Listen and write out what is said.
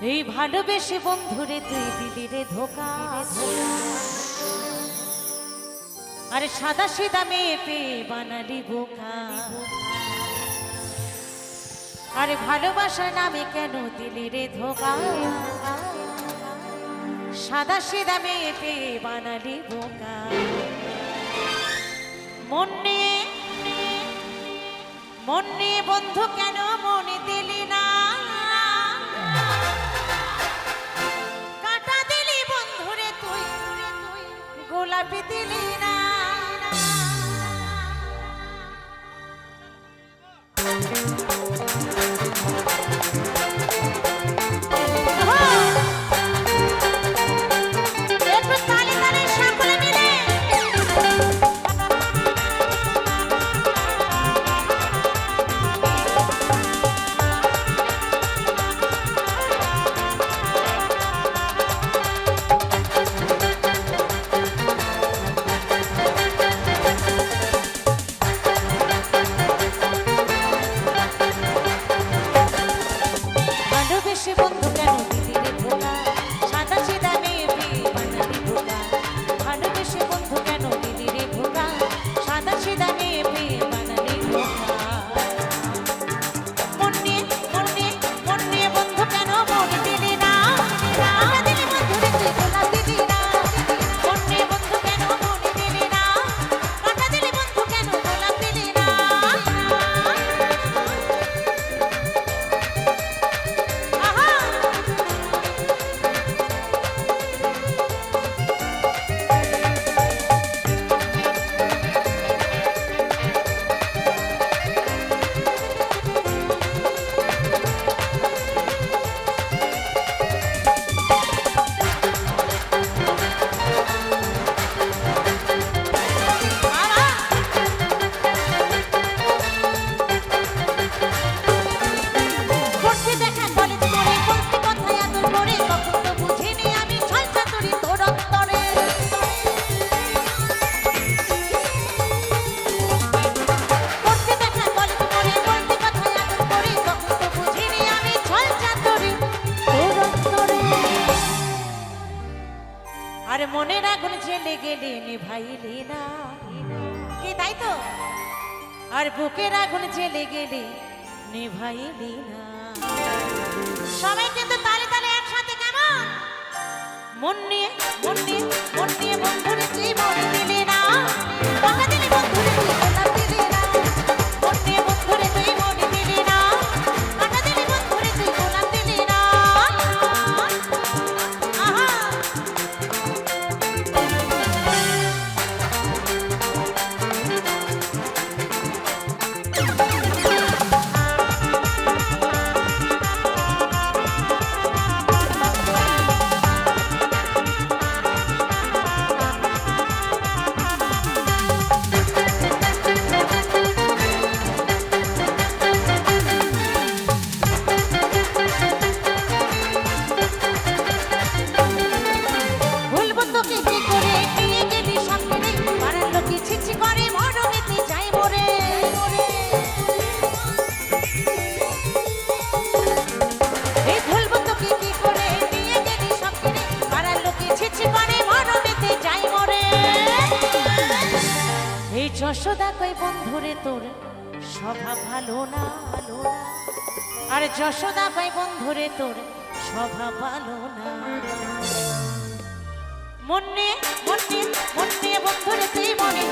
এই ভালোবেসে বন্ধুরে, তুই দিদিরে ধোকা। আর সাদা সিদা মেয়ে পেয়ে বানালি বোকা। আরে ভালোবাসা নামে কেন দিলিরে ধোকা? সাদা সিদা মেয়ে পেয়ে বানালি বোকা। মন নিয়ে মন নিয়ে বন্ধু কেন মনে মনে আগুন জেলে গেলে নিভাইলি না কি, তাই তো? আর বুকের আগুন জেলে গেলে নিভাইলি না। সবাই কিন্তু তালে তালে একসাথে কেমন? মন নিয়ে মন নিয়ে মন নিয়ে মন ধরে জীবন দিলি না। কথা দিলি মন ভরে যশোদা কই, বন্ধুরে তোর স্বভাব ভালো না ভালো না? আর যশোদা কই, বন্ধুরে তোর স্বভাব ভালো না? মনে মনে মনে বন্ধুরে, তুই মনে